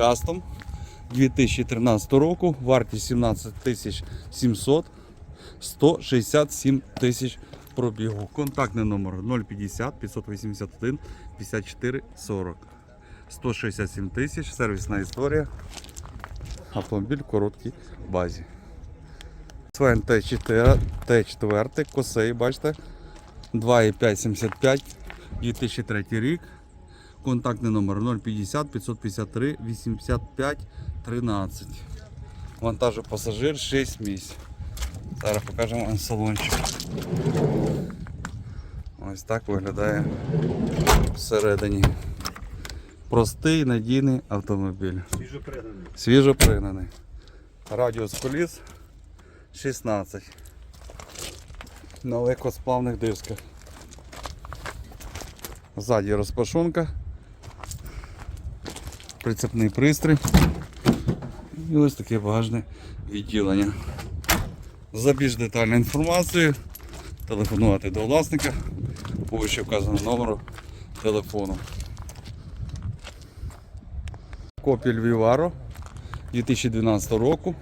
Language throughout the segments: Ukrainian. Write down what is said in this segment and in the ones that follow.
Custom 2013 року, вартість 17 тисяч 700, 167 тисяч пробігу. Контактний номер 050 581 54 40. 167 тисяч, сервісна історія. Автомобіль в короткій базі. Свен Т4, Т4, косей, бачите, 2,575, 2003 рік. Контактний номер 050 553 85 13. Вантажопасажир 6 місць. Зараз покажемо вам салончик. Ось так виглядає всередині. Простий надійний автомобіль. Свіжо приданий. Свіжо. Радіус коліс 16. На легкосплавних дисках. Ззаді розпашонка. Прицепний пристрій. І ось таке багажне відділення. За більш детальною інформацією телефонувати до власника по вище вказаному номеру телефону. Копіль Vivaro 2012 року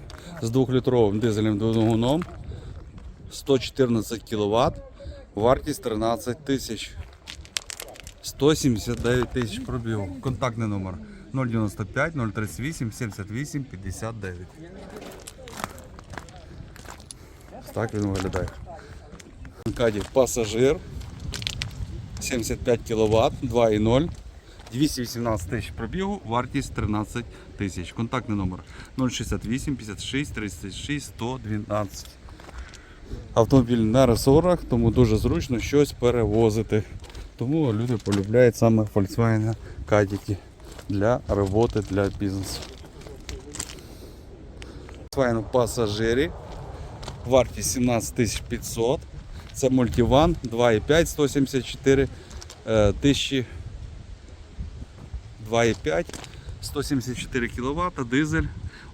з 2-літровим дизельним двигуном 114 кВт, вартість 13 тисяч 179 тисяч пробігу. Контактний номер 095 038 78 59. Ось Так він виглядає. Каді пасажир 75 кВт, 2,0. 218 тисяч пробігу, вартість 13 тисяч. Контактний номер 068 56 36 112. Автомобіль на ресорах, тому дуже зручно щось перевозити. Тому люди полюбляють саме Volkswagen кадіки для роботи, для бізнесу. Volkswagen пасажирі. Вартість 17 500. Це мультиван 2,5 174 е, тисячі 2,5, 174 кВт, дизель,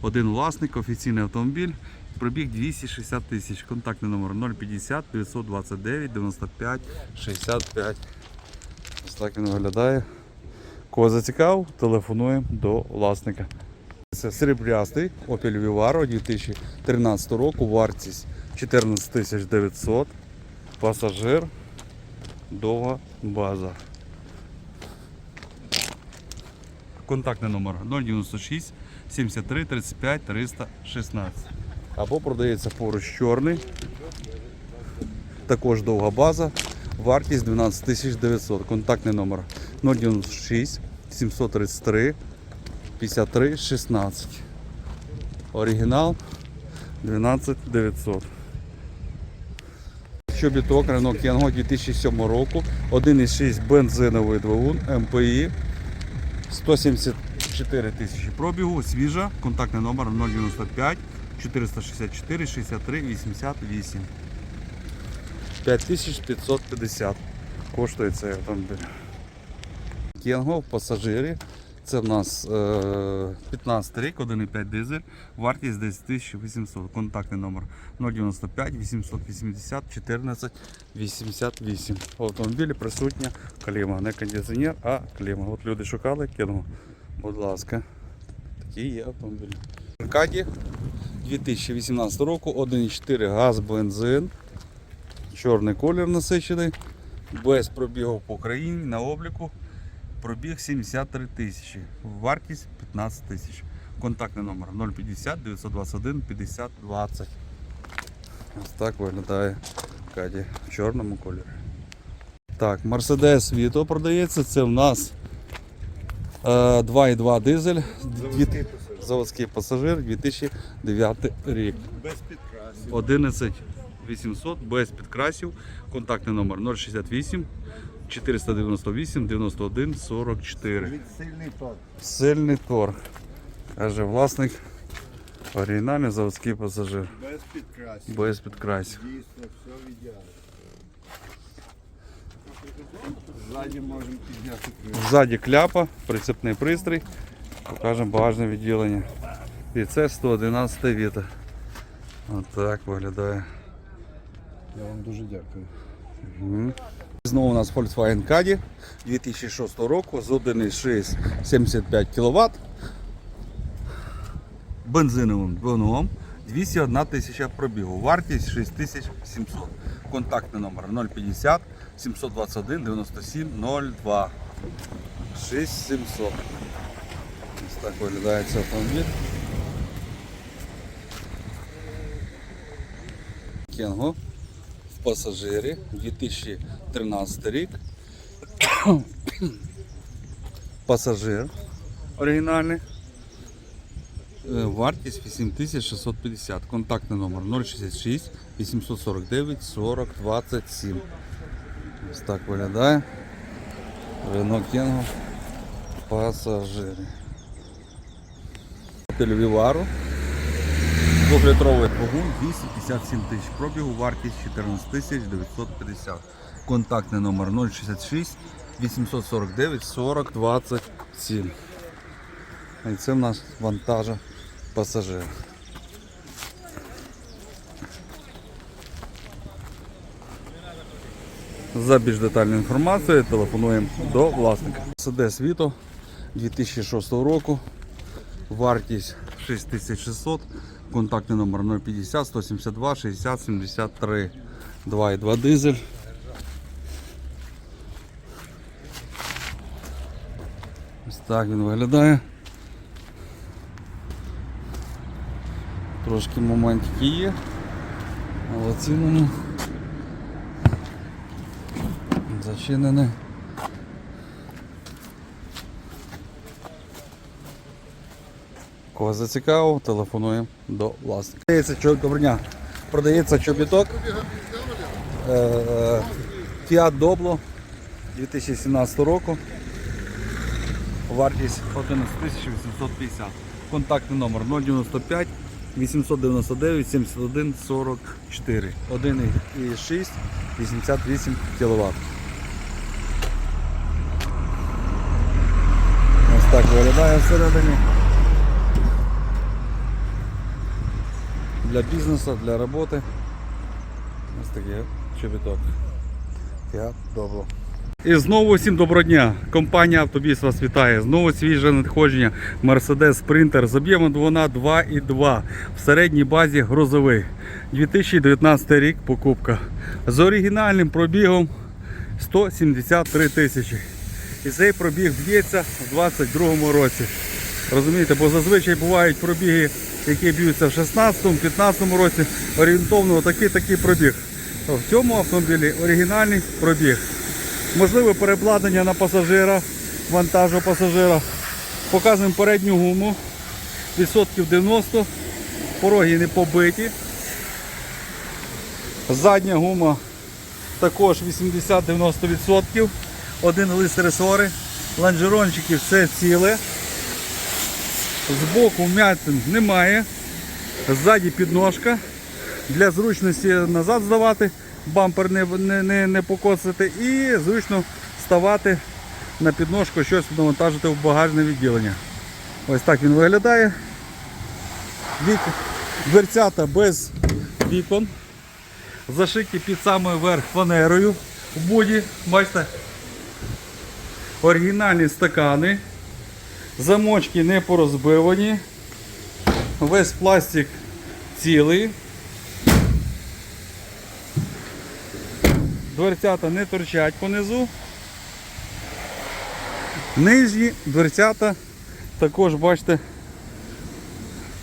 один власник, офіційний автомобіль, пробіг 260 тисяч. Контактний номер 050 929 95 65. Ось так він виглядає. Кого зацікавив, телефонуємо до власника. Це сріблястий Opel Vivaro 2013 року, вартість 14 900, пасажир, довга база. Контактний номер 096 73 35 316. Або продається поруч чорний. Також довга база. Вартість 12 900. Контактний номер 096 733 53 16. Оригінал 12 900. Щобіток Renault Kangoo 2007 року. 1,6 бензиновий двигун МПІ. 174 тисячі пробігу, свіжа, контактний номер 095 464 63 88. 5550 коштує цей автомобіль. Кенго в пасажирі. Це в нас е, 15 рік, 1,5 дизель, вартість 10 800. Контактний номер 095 880 14 88. В автомобілі присутня кліма. Не кондиціонер, а кліма. От люди шукали кіно. Будь ласка. Такі є автомобілі. Аркаді 2018 року, 1,4 газ, бензин. Чорний колір насичений. Без пробігу по країні на обліку. Пробіг 73 тисячі. Вартість 15 тисяч. Контактний номер 050 921 50 20. Ось так виглядає Каді в чорному кольорі. Так, Mercedes Vito продається. Це в нас е, 2,2 дизель. Дві- Заводський пасажир 2009 рік. Без підкрасів. 11 800 без підкрасів. Контактний номер 068 498 91 44. Сильний ток. Сильний торг. Каже власник. Оригінальний заводський пасажир. Без підкрасів. Без підкрасів. Дійсно, все ідеально. Ззаді можемо підняти. Ззаді кляпа, прицепний пристрій. Покажемо багажне відділення. І це 111 віта. Отак виглядає. Я вам дуже дякую. Мгм. Знову у нас Volkswagen Caddy 2006 року з 1,6 75 кВт. бензиновим двигуном. 201 тисяча пробігу. Вартість 6700. Контактний номер 050 721 97 02. 6700. Ось так виглядає цей автомобіль. Кенго в пасажирі 2013 рік. Пасажир оригінальний. Е, Вартість 8650. Контактний номер 066 849 40 27. Ось так виглядає. Рено Кенго пасажири. Вівару. Двохлітровий двигун 257 тисяч пробігу, вартість 14 тисяч 950. Контактний номер 066 849 40 27. І це в нас вантажа пасажир. За більш детальною інформацією телефонуємо до власника. СД Світо 2006 року. Вартість 6600. Контактний номер 050 172 60 73 2,2 дизель. Ось так він виглядає. Трошки моментики є, але цілому зачинене. Кого зацікавив, телефонуємо до власника. Продається дня. Продається чобіток. Fiat Doblo 2017 року. Вартість 11 850. Контактний номер 095 899 71 44. 1,6 88 кВт. Ось так виглядає всередині. Для бізнесу, для роботи. Ось такий чобіток. Fiat Doblo. І знову всім доброго дня. Компанія Автобіс вас вітає. Знову свіже надходження Mercedes Sprinter з об'ємом двигуна 2,2 в середній базі грузовий. 2019 рік покупка. З оригінальним пробігом 173 тисячі. І цей пробіг б'ється в 2022 році. Розумієте, бо зазвичай бувають пробіги, які б'ються в 16-15 році. Орієнтовно такий такий пробіг. В цьому автомобілі оригінальний пробіг. Можливе перекладення на пасажира, вантажу пасажира. Показуємо передню гуму. Відсотків 90. Пороги не побиті. Задня гума також 80-90%. Один лист ресори. Ланжерончики все ціле. Збоку вмятин немає. Ззаді підножка. Для зручності назад здавати, бампер не, не, не, не покоцати і зручно ставати на підножку, щось навантажити в багажне відділення. Ось так він виглядає. Вік, дверцята без вікон. Зашиті під самий верх фанерою в буді. Бачите? Оригінальні стакани. Замочки не порозбивані. Весь пластик цілий. Дверцята не торчать понизу. Нижні дверцята також, бачите,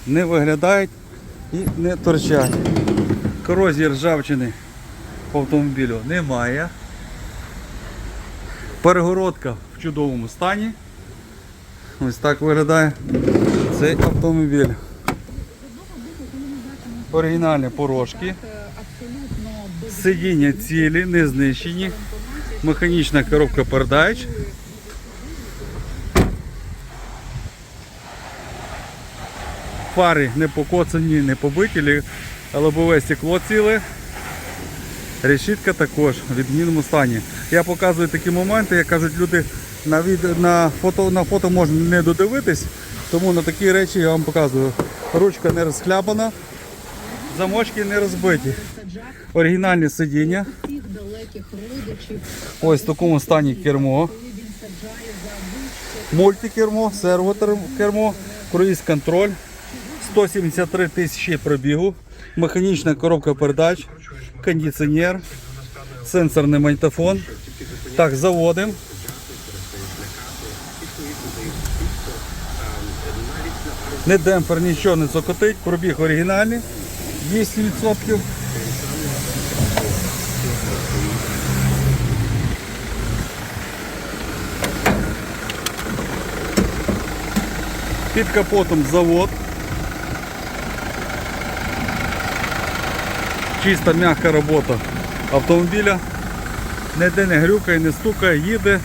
не виглядають і не торчать. Корозії ржавчини по автомобілю немає. Перегородка в чудовому стані. Ось так виглядає цей автомобіль. Оригінальні порожки. Сидіння цілі, не знищені. Механічна коробка передач. Фари не покоцані, не побиті, лобове стекло ціле. Решітка також в відмінному стані. Я показую такі моменти, як кажуть люди, на, від... на, фото... на фото можна не додивитись, тому на такі речі я вам показую. Ручка не розхляпана, замочки не розбиті. Оригінальні сидіння. Ось в такому стані кермо. Мультикермо, сервокермо, круїз контроль, 173 тисячі пробігу, механічна коробка передач, кондиціонер, сенсорний магнітофон. Так, заводимо. Не демпфер, нічого не цокотить, пробіг оригінальний, 200%. Під капотом завод. Чиста м'яка робота автомобіля. Ніде не грюкає, не стукає, їде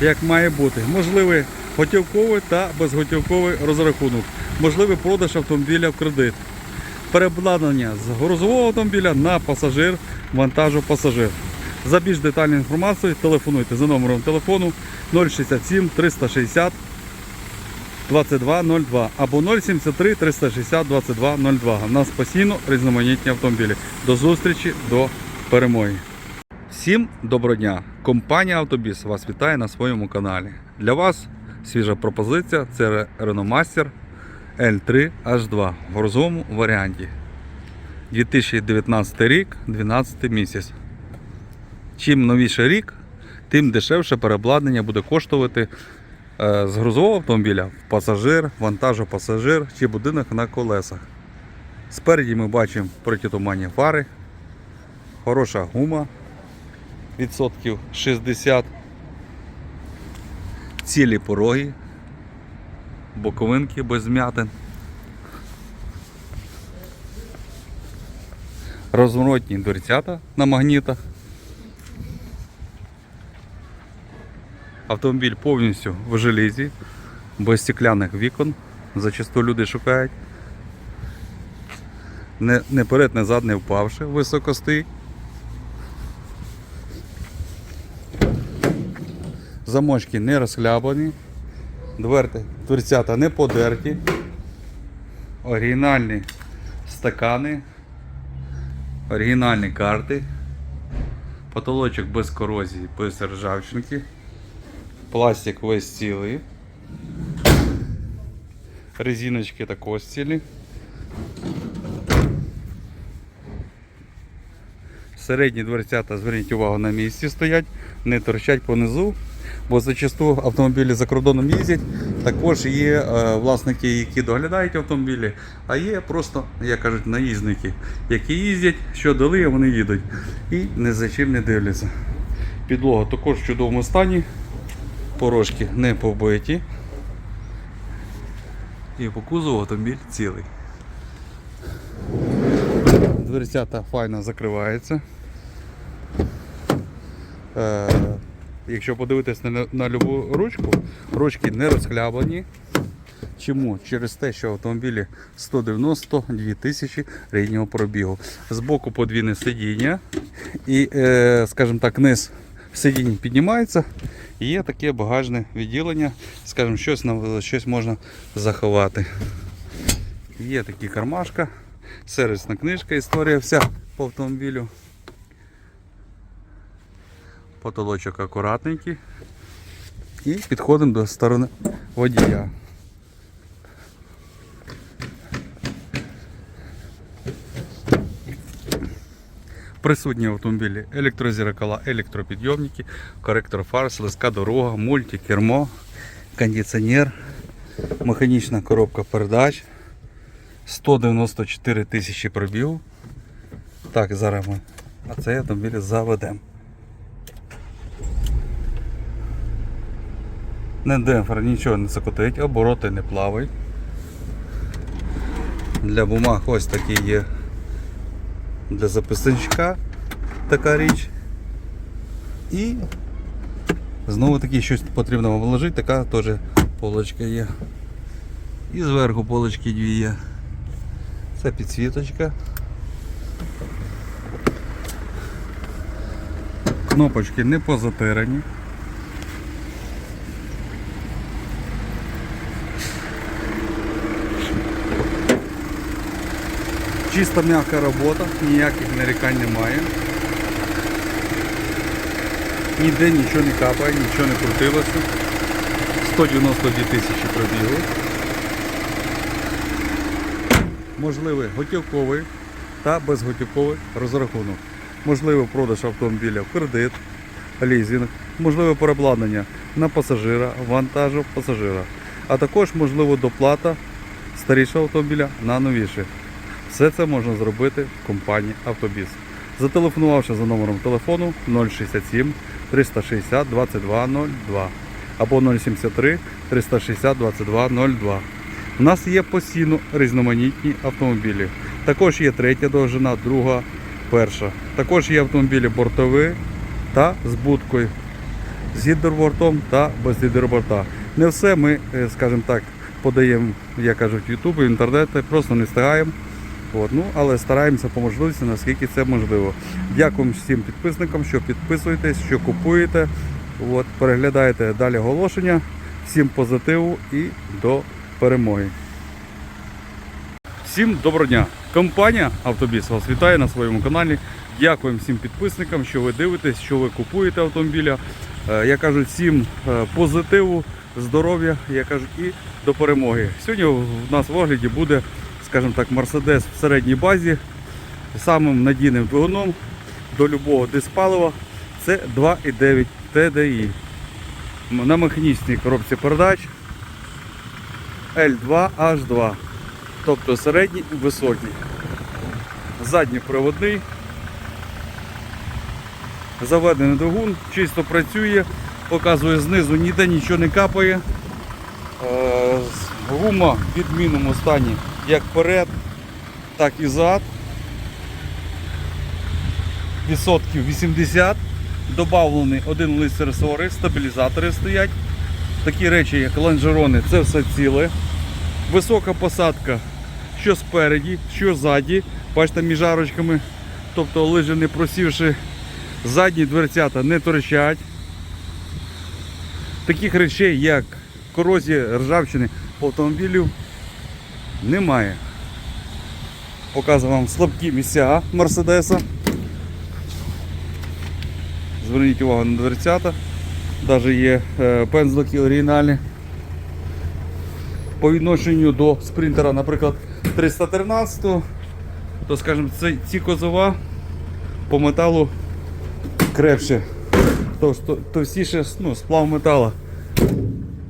як має бути. Можливий готівковий та безготівковий розрахунок. Можливий продаж автомобіля в кредит. Переобладнання з грузового автомобіля на пасажир, вантажу пасажир. За більш детальною інформацією телефонуйте за номером телефону 067 360 2202 або 073 360 2202. У нас постійно різноманітні автомобілі. До зустрічі, до перемоги. Всім доброго дня! Компанія Автобіс вас вітає на своєму каналі. Для вас свіжа пропозиція це Renault Master L3 H2 в грузовому варіанті. 2019 рік, 12 місяць. Чим новіший рік, тим дешевше переобладнання буде коштувати е, з грузового автомобіля в пасажир, вантажу пасажир чи будинок на колесах. Спереді ми бачимо протитуманні фари, хороша гума відсотків 60, цілі пороги, боковинки без м'ятин. Розворотні дверцята на магнітах. Автомобіль повністю в желізі, без стекляних вікон. Зачасту люди шукають. Не, не перед, не зад не впавши, високо стоїть. Замочки не розхлябані, дверти, дверцята не подерті, оригінальні стакани, оригінальні карти, потолочок без корозії, без ржавчинки, пластик весь цілий, резиночки також цілі. Середні дверцята, зверніть увагу, на місці стоять, не торчать понизу, бо зачасту автомобілі за кордоном їздять. Також є е, власники, які доглядають автомобілі, а є просто, як кажуть, наїзники, які їздять, що дали, вони їдуть. І не за чим не дивляться. Підлога також в чудовому стані, порожки не побиті. І по кузову автомобіль цілий. Дверцята файно закриваються. Якщо подивитись на, на любу ручку, ручки не розхлябані. Чому? Через те, що автомобілі 192 тисячі ріднього пробігу. Збоку подвійне сидіння і, е, скажімо так, низ сидінь піднімається. І є таке багажне відділення, скажімо, щось, щось можна заховати. Є такі кармашка, сервісна книжка, історія вся по автомобілю. Потолочок акуратненький. І підходимо до сторони водія. Присутні в автомобілі електрозеркала, електропідйомники, коректор фар, слизька дорога, мультикермо, кондиціонер, механічна коробка передач. 194 тисячі пробігу. Так, зараз ми на цей автомобіль заведемо. Не демпфер, нічого не закотить, обороти не плавають. Для бумаг ось такі є. Для записничка така річ. І знову таки щось потрібно вложити, така теж полочка є. І зверху полочки дві є. Це підсвіточка. Кнопочки не позатирані. Чиста м'яка робота, ніяких нарікань немає. Ніде нічого не капає, нічого не крутилося. 192 тисячі пробігу. можливий готівковий та безготівковий розрахунок. Можливий продаж автомобіля в кредит, лізинг, можливе переобладнання на пасажира, вантажу пасажира, а також можливо доплата старішого автомобіля на новіший. Все це можна зробити в компанії Автобіс. Зателефонувавши за номером телефону 067 360 2202 або 073 360 2202. У нас є постійно різноманітні автомобілі. Також є третя довжина, друга, перша. Також є автомобілі бортові та з будкою, з гідробортом та без гідроборта. Не все ми, е, скажімо так, подаємо, як кажуть, в Ютубі, в інтернеті, просто не встигаємо. От, ну, але стараємося по можливості, наскільки це можливо. Дякуємо всім підписникам, що підписуєтесь, що купуєте, от, переглядаєте далі оголошення. Всім позитиву і до перемоги. Всім доброго дня! Компанія Автобіс вас вітає на своєму каналі. Дякуємо всім підписникам, що ви дивитесь, що ви купуєте автомобіля. Е, Я кажу всім е, позитиву, здоров'я, я кажу, і до перемоги. Сьогодні в нас в огляді буде, скажімо так, Мерседес в середній базі самим надійним двигуном до любого диспалива. Це 2,9 TDI. На механічній коробці передач L2H2. Тобто середній і високий. Задній проводний. Заведений двигун, чисто працює, показує знизу, ніде нічого не капає. Е, Гума в відмінному стані як перед, так і зад. Відсотків 80. Добавлений один лист ресори, стабілізатори стоять. Такі речі, як лонжерони, це все ціле. Висока посадка, що спереді, що ззаді. Бачите, між арочками. Тобто лижі не просівши, задні дверцята не торчать. Таких речей, як корозія ржавчини автомобілів, немає. Показую вам слабкі місця Мерседеса. Зверніть увагу на дверцята. Навіть є е, пензлики оригінальні. По відношенню до спринтера, наприклад, 313, то скажімо, ці козова по металу крепше. Товстіше ну, сплав метала.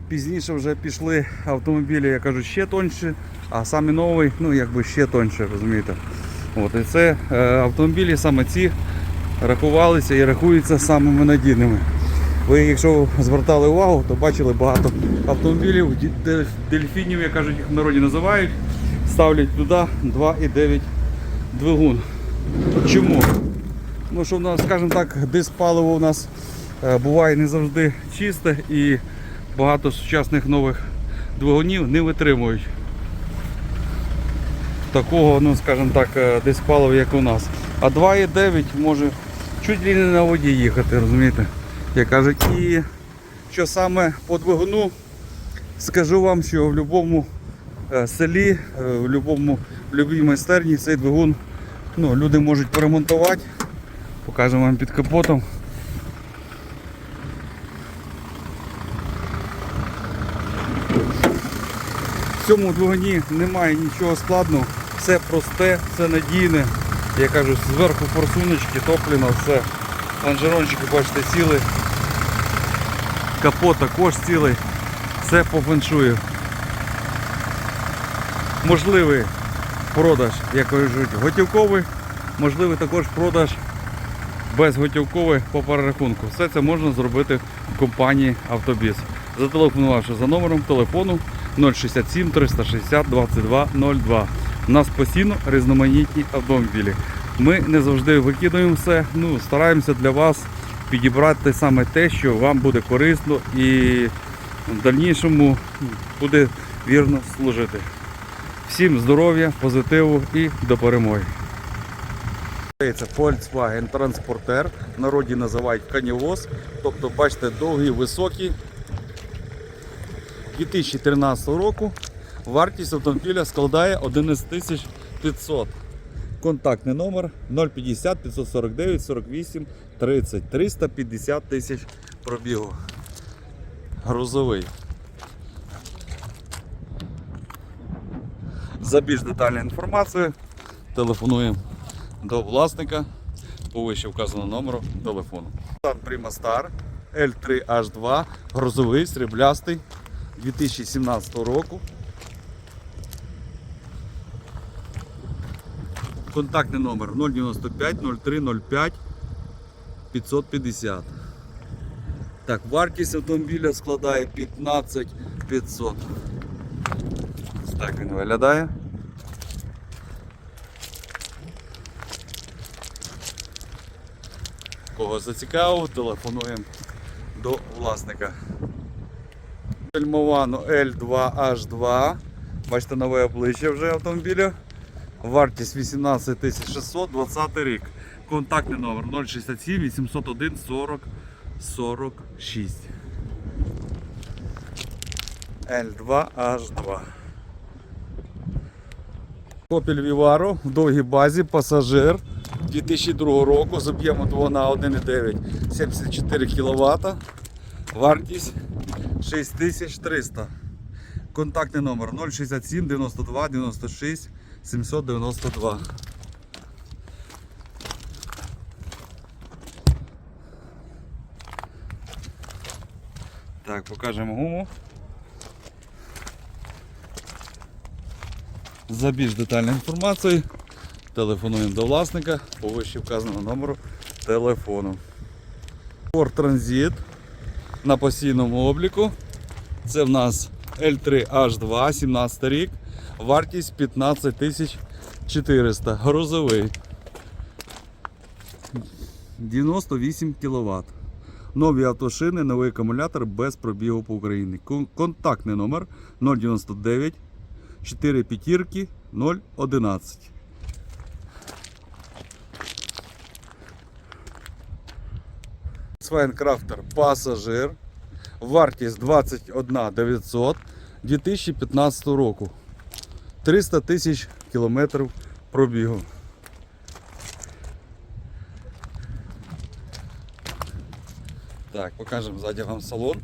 Пізніше вже пішли автомобілі, я кажу, ще тонші, а самі новий, ну якби ще тонше, розумієте. От, і це е, автомобілі саме ці рахувалися і рахуються самими надійними. Ви, якщо звертали увагу, то бачили багато автомобілів, дельфінів, як кажуть, їх в народі називають, ставлять туди 2,9 двигун. Чому? Ну, що в нас, скажімо так, диспаливо у нас е, буває не завжди чисте і багато сучасних нових двигунів не витримують такого, ну скажімо так, е, диспалива, як у нас. А 2,9 може чуть ли на воді їхати, розумієте? Як кажуть, і що саме по двигуну, скажу вам, що в будь-якому е, селі, е, в будь-якій майстерні цей двигун ну, люди можуть поремонтувати. Покажемо вам під капотом. В цьому двигуні немає нічого складного, все просте, все надійне. Я кажу, зверху форсуночки, топліно, все. Лонжерончики, бачите, ціли. Капот також цілий. Все по. Можливий продаж, як кажуть, готівковий, можливий також продаж безготівковий по перерахунку. Все це можна зробити в компанії Автобіс. Зателефонувавши за номером телефону 067 360 22 02. У нас постійно різноманітні автомобілі. Ми не завжди викидуємо все, ну, стараємося для вас підібрати саме те, що вам буде корисно і в дальнішому буде вірно служити. Всім здоров'я, позитиву і до перемоги. Це Volkswagen Transporter, в народі називають канівоз. Тобто, бачите, довгий, високий. 2013 року вартість автомобіля складає 11 500. Контактний номер 050 549 48 30 350 тисяч пробігу. Грузовий. За більш детальною інформацією телефонуємо до власника по вище вказаному номеру телефону. Nissan Prima Star L3H2, грузовий, сріблястий 2017 року. Контактний номер 095 03 05 550. Так, вартість автомобіля складає 15 500. Ось Так він виглядає. Кого зацікавив, телефонуємо до власника. Ельмовано L2H2. Бачите нове обличчя вже автомобіля. Вартість 18 600, 20 рік. Контактний номер 067 801 40 46. L2H2. Opel Vivaro в довгій базі, пасажир 2002 року з об'ємом 2 на 1,9 74 кВт. Вартість 6300. Контактний номер 067 92 96 792. Так, покажемо гуму. За більш детальною інформацією телефонуємо до власника по вище вказаному номеру телефону. Ford Transit на постійному обліку. Це в нас L3H2, 17 рік. Вартість 15 400. Грузовий. 98 кВт. Нові автошини, новий акумулятор без пробігу по Україні. Контактний номер 099 4 п'ятірки 011. Свайнкрафтер пасажир. Вартість 21 900 2015 року. 300 тисяч кілометрів пробігу. Так, покажемо ззаді вам салон.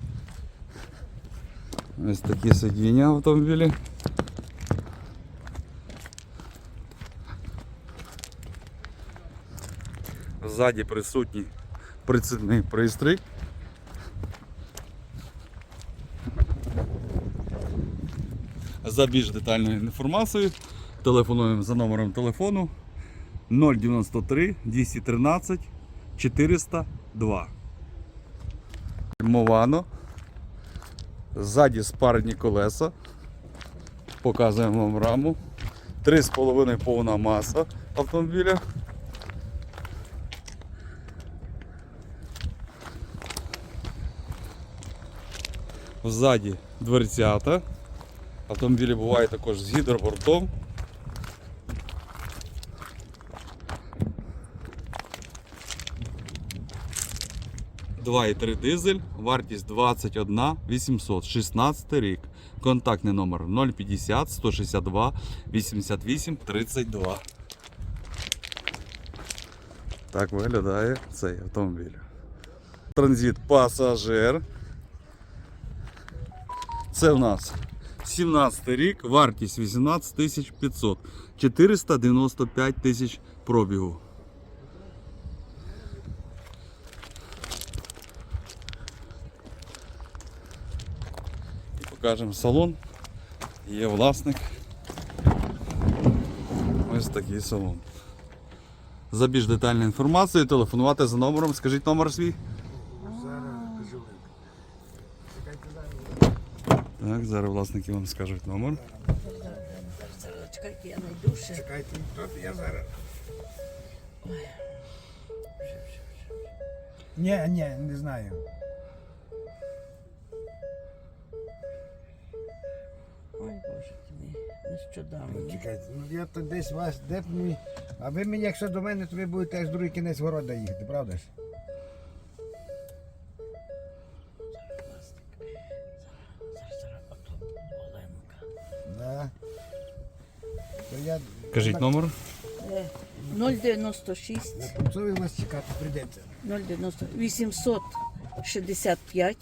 Ось такі сидіння автомобілі. Ззаді присутній прицідний пристрій. За більш детальною інформацією телефонуємо за номером телефону 093 213 402. Мовано. Ззаді спарені колеса. Показуємо вам раму. 3,5 повна маса автомобіля. Ззаді дверцята. Автомобілі бувають також з гідробортом. Два і 3 дизель, вартість 21 800, 16 рік. Контактний номер 050 162 88 32. Так виглядає цей автомобіль. Транзит пасажир. Це в нас 17 рік, вартість 18 500, 495 тисяч пробігу. І покажемо салон. Є власник. Ось такий салон. За більш детальною інформацією телефонувати за номером. Скажіть номер свій. Так, зараз власники вам скажуть номер. Чекайте, я найду ще. Чекайте, тут я зараз. Ні, ні, не знаю. Ой, Боже мій, нещодавно. Чекайте, ну я то десь вас, де б мені. А ви мені, якщо до мене, то ви будете аж другий кінець города їхати, правда ж? Я. Кажіть номер. Е, 096 На Тумцові вас чекати прийдеться. 090 865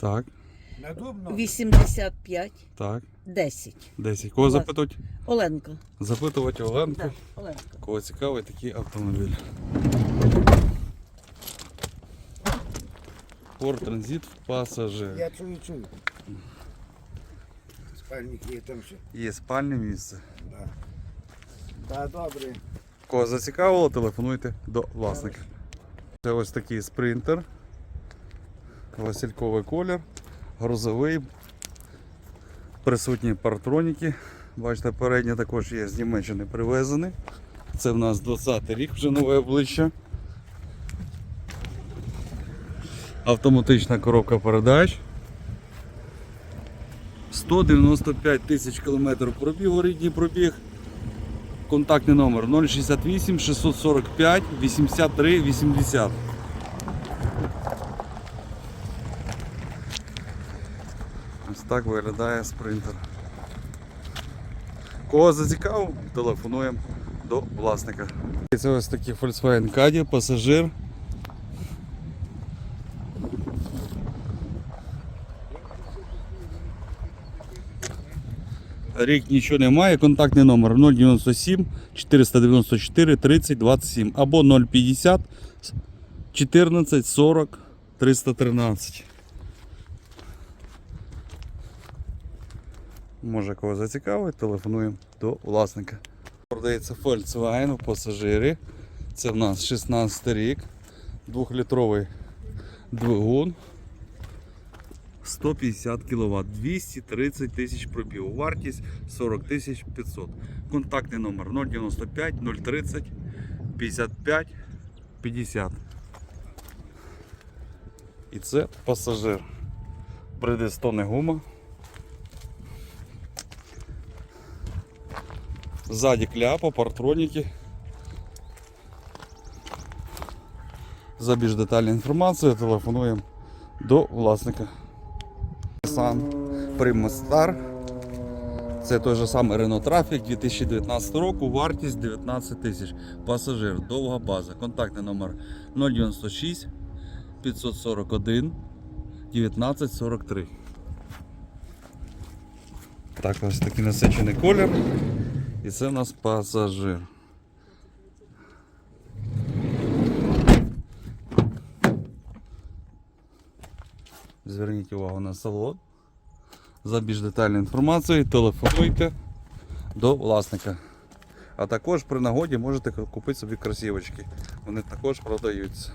Так. 85 Так, 10. 10. Кого Влас- запитувати? Оленко. Запитувати Оленку. Да, Оленко. Кого цікавий такий автомобіль. Ford Transit пасажир. Я чую, чую. Спальник є там ще. Є спальне місце. Да. Да, добре. Кого зацікавило, телефонуйте до власника. Це ось такий спринтер. Васильковий колір, грузовий, присутні партроніки. Бачите, передні також є з Німеччини привезені. Це в нас 20 рік, вже нове обличчя. Автоматична коробка передач. 195 тисяч кілометрів пробігу, рідній пробіг. Контактний номер 068 645 83 80. Ось так виглядає спринтер. Кого зацікавив, телефонуємо до власника. Це ось такий Volkswagen Caddy, пасажир. Рік нічого немає. Контактний номер 097 494 30 27 або 050 14 40 313. Може кого зацікавить, телефонуємо до власника. Продається Volkswagen у пасажирі. Це в нас 16 рік, 2-літровий двигун. 150 кВт, 230 тисяч пробігу, вартість 40 тисяч 500. Контактний номер 095 030 55 50. І це пасажир. Бредестони гума. Ззаді кляпа, партроніки. За більш детальну інформацію телефонуємо до власника. Nissan Prima Star. Це той же самий Renault Traffic 2019 року, вартість 19 тисяч. Пасажир, довга база. Контактний номер 096 541 1943. Так, ось такий насичений колір. І це у нас пасажир. Зверніть увагу на салон. За більш детальною інформацією телефонуйте до власника. А також при нагоді можете купити собі кросівочки. Вони також продаються.